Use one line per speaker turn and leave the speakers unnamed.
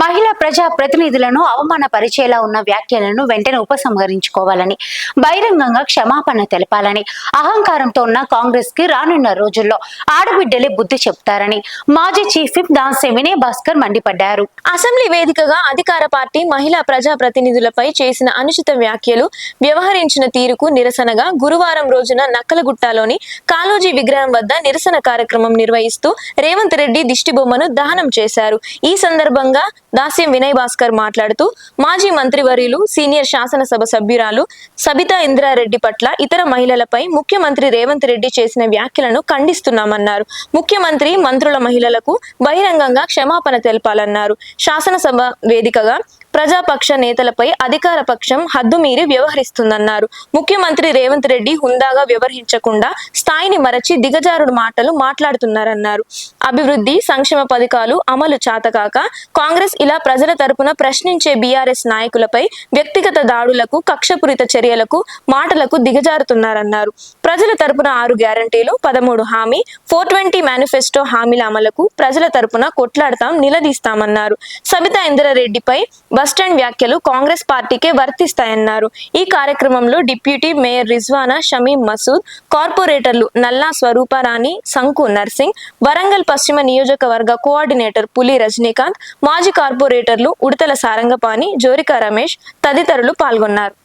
మహిళా ప్రజా ప్రతినిధులను అవమానపరిచేలా ఉన్న వ్యాఖ్యలను వెంటనే ఉపసంహరించుకోవాలని బహిరంగంగా క్షమాపణ తెలపాలని అహంకారంతో ఉన్న కాంగ్రెస్కి రానున్న రోజుల్లో ఆడబిడ్డలే బుద్ధి చెప్తారని మాజీ చీఫ్ విప్ దాన్సే వినయ్ భాస్కర్ మండిపడ్డారు.
అసెంబ్లీ వేదికగా అధికార పార్టీ మహిళా ప్రజా ప్రతినిధులపై చేసిన అనుచిత వ్యాఖ్యలు వ్యవహరించిన తీరుకు నిరసనగా గురువారం రోజున నక్కలగుట్టలోని కాళోజీ విగ్రహం వద్ద నిరసన కార్యక్రమం నిర్వహిస్తూ రేవంత్ రెడ్డి దిష్టిబొమ్మను దహనం చేశారు. ఈ సందర్భంగా దాస్యం వినయ్ భాస్కర్ మాట్లాడుతూ మాజీ మంత్రివర్యులు సీనియర్ శాసనసభ సభ్యురాలు సబితా ఇంద్రారెడ్డి పట్ల ఇతర మహిళలపై ముఖ్యమంత్రి రేవంత్ రెడ్డి చేసిన వ్యాఖ్యలను ఖండిస్తున్నామన్నారు. ముఖ్యమంత్రి మంత్రుల మహిళలకు బహిరంగంగా క్షమాపణ తెలపాలన్నారు. శాసనసభ వేదికగా ప్రజాపక్ష నేతలపై అధికార పక్షం హద్దుమీరి వ్యవహరిస్తుందన్నారు. ముఖ్యమంత్రి రేవంత్ రెడ్డి హుందాగా వ్యవహరించకుండా స్థాయిని మరచి దిగజారుడు మాటలు మాట్లాడుతున్నారన్నారు. అభివృద్ధి సంక్షేమ పథకాలు అమలు చాతకాక కాంగ్రెస్ ఇలా ప్రజల తరపున ప్రశ్నించే బీఆర్ఎస్ నాయకులపై వ్యక్తిగత దాడులకు కక్షపూరిత చర్యలకు మాటలకు దిగజారుతున్నారన్నారు. ప్రజల తరపున ఆరు గ్యారంటీలు పదమూడు హామీ ఫోర్ ట్వంటీ మేనిఫెస్టో హామీల అమలుకు ప్రజల తరపున కొట్లాడతాం నిలదీస్తామన్నారు. సబితా ఇంద్రారెడ్డిపై బస్టాండ్ వ్యాఖ్యలు కాంగ్రెస్ పార్టీకే వర్తిస్తాయన్నారు. ఈ కార్యక్రమంలో డిప్యూటీ మేయర్ రిజ్వానా షమీం మసూద్ కార్పొరేటర్లు నల్లా స్వరూపారాణి సంకు నర్సింగ్ వరంగల్ పశ్చిమ నియోజకవర్గ కోఆర్డినేటర్ పులి రజనీకాంత్ మాజీ కార్పొరేటర్లు ఉడతల సారంగపాణి జోరికా రమేష్ తదితరులు పాల్గొన్నారు.